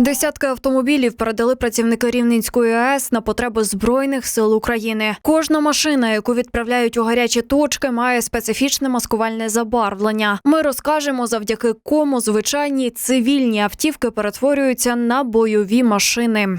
Десятки автомобілів передали працівники Рівненської АЕС на потреби збройних сил України. Кожна машина, яку відправляють у гарячі точки, має специфічне маскувальне забарвлення. Ми розкажемо, завдяки кому звичайні цивільні автівки перетворюються на бойові машини.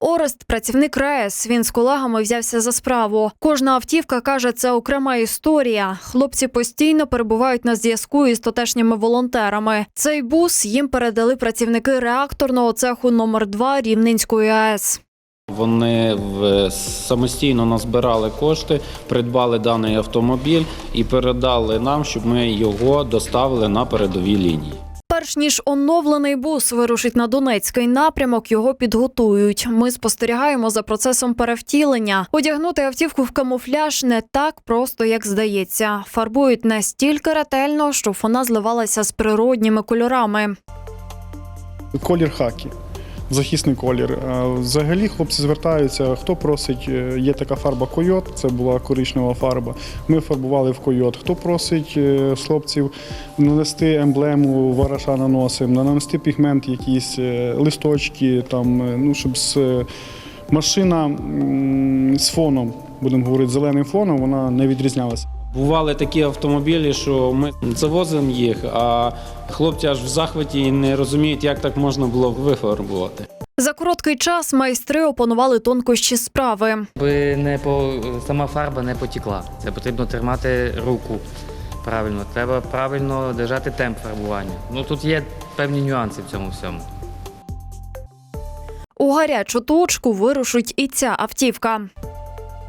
Орест працівник РАЕС. Він з колегами взявся за справу. Кожна автівка каже, це окрема історія. Хлопці постійно перебувають на зв'язку із тотешніми волонтерами. Цей бус їм передали працівники реакторного цеху номер 2 Рівненської АЕС. Вони самостійно назбирали кошти, придбали даний автомобіль і передали нам, щоб ми його доставили на передові лінії. Перш ніж оновлений бус вирушить на Донецький напрямок, його підготують. Ми спостерігаємо за процесом перевтілення. Одягнути автівку в камуфляж не так просто, як здається. Фарбують настільки ретельно, щоб вона зливалася з природніми кольорами. Колір хакі. Захисний колір. Взагалі хлопці звертаються, хто просить, е, є така фарба койот, це була коричнева фарба. Ми фарбували в койот. Хто просить е, хлопців нанести емблему вараша наносимо, нанести пігмент, якісь е, листочки, там, ну, щоб з, машина з фоном, будемо говорити, зеленим фоном, вона не відрізнялася. Бували такі автомобілі, що ми завозимо їх, а хлопці аж в захваті і не розуміють, як так можна було вифарбувати. За короткий час майстри опанували тонкощі справи. Аби не по сама фарба не потікла. Це потрібно тримати руку правильно. Треба правильно держати темп фарбування. Ну тут є певні нюанси в цьому всьому. У гарячу точку вирушить і ця автівка.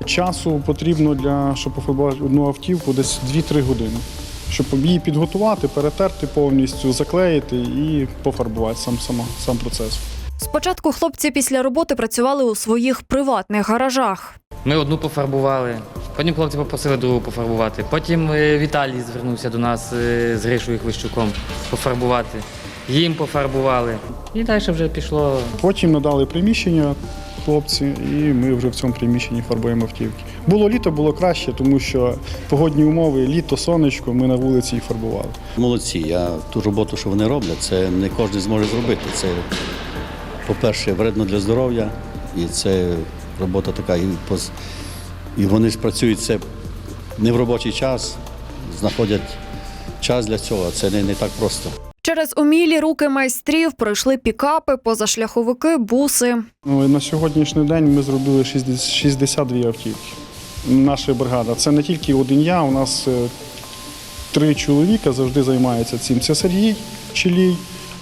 Часу потрібно для щоб пофарбувати одну автівку десь 2-3 години. Щоб її підготувати, перетерти повністю, заклеїти і пофарбувати сам, сама, сам процес. Спочатку хлопці після роботи працювали у своїх приватних гаражах. Ми одну пофарбували, потім хлопці попросили другу пофарбувати. Потім е, Віталій звернувся до нас е, з Гришою Хвищуком пофарбувати. Їм пофарбували. І далі вже пішло Потім надали приміщення хлопці, і ми вже в цьому приміщенні фарбуємо автівки. Було літо, було краще, тому що погодні умови, літо, сонечко, ми на вулиці їх фарбували. Молодці. Я ту роботу, що вони роблять, це не кожен зможе зробити. Це, по-перше, вредно для здоров'я, і це робота така. І, поз- і вони ж працюють це не в робочий час, знаходять час для цього. Це не, не так просто. Через умілі руки майстрів пройшли пікапи, позашляховики, буси. Ну, на сьогоднішній день ми зробили 60 62 автівки. Наша бригада. Це не тільки один я, у нас е, три чоловіка завжди займаються цим. Це Сергій Чилій,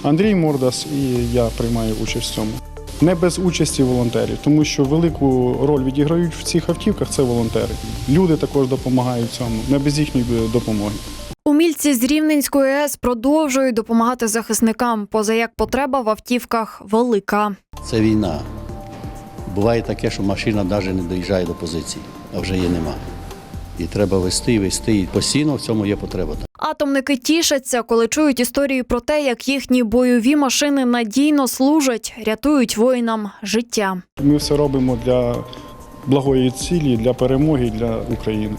Андрій Мордас і я приймаю участь в цьому. Не без участі волонтерів, тому що велику роль відіграють в цих автівках це волонтери. Люди також допомагають цьому, не без їхньої допомоги. Умільці з Рівненської АЕС продовжують допомагати захисникам, поза як потреба в автівках велика. Це війна. Буває таке, що машина навіть не доїжджає до позиції, а вже її нема. І треба вести, вести. І постійно в цьому є потреба. Атомники тішаться, коли чують історії про те, як їхні бойові машини надійно служать, рятують воїнам життя. Ми все робимо для благої цілі, для перемоги, для України.